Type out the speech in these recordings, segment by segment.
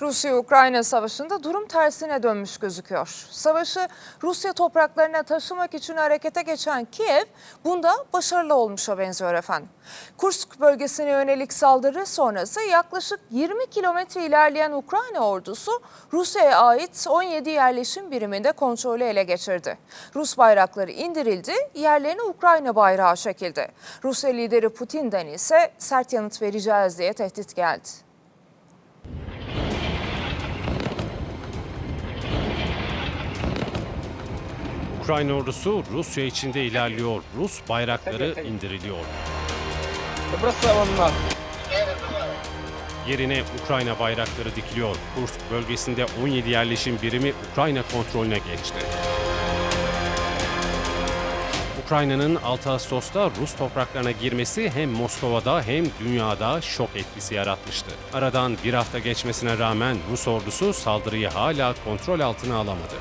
Rusya-Ukrayna savaşında durum tersine dönmüş gözüküyor. Savaşı Rusya topraklarına taşımak için harekete geçen Kiev bunda başarılı olmuşa benziyor efendim. Kursk bölgesine yönelik saldırı sonrası yaklaşık 20 kilometre ilerleyen Ukrayna ordusu Rusya'ya ait 17 yerleşim biriminde kontrolü ele geçirdi. Rus bayrakları indirildi, yerlerine Ukrayna bayrağı çekildi. Rusya lideri Putin'den ise sert yanıt vereceğiz diye tehdit geldi. Ukrayna ordusu Rusya içinde ilerliyor. Rus bayrakları indiriliyor. Yerine Ukrayna bayrakları dikiliyor. Kursk bölgesinde 17 yerleşim birimi Ukrayna kontrolüne geçti. Ukrayna'nın 6 Ağustos'ta Rus topraklarına girmesi hem Moskova'da hem dünyada şok etkisi yaratmıştı. Aradan bir hafta geçmesine rağmen Rus ordusu saldırıyı hala kontrol altına alamadı.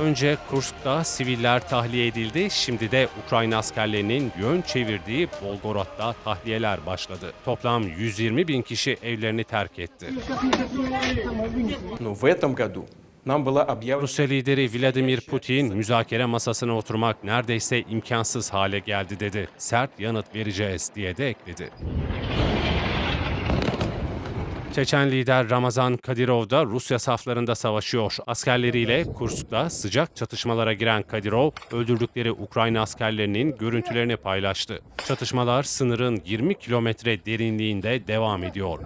Önce Kursk'ta siviller tahliye edildi, şimdi de Ukrayna askerlerinin yön çevirdiği Bolgorod'da tahliyeler başladı. Toplam 120 bin kişi evlerini terk etti. Rusya lideri Vladimir Putin müzakere masasına oturmak neredeyse imkansız hale geldi dedi. Sert yanıt vereceğiz diye de ekledi. Çeçen lider Ramazan Kadyrov da Rusya saflarında savaşıyor. Askerleriyle Kursk'ta sıcak çatışmalara giren Kadyrov, öldürdükleri Ukrayna askerlerinin görüntülerini paylaştı. Çatışmalar sınırın 20 kilometre derinliğinde devam ediyor.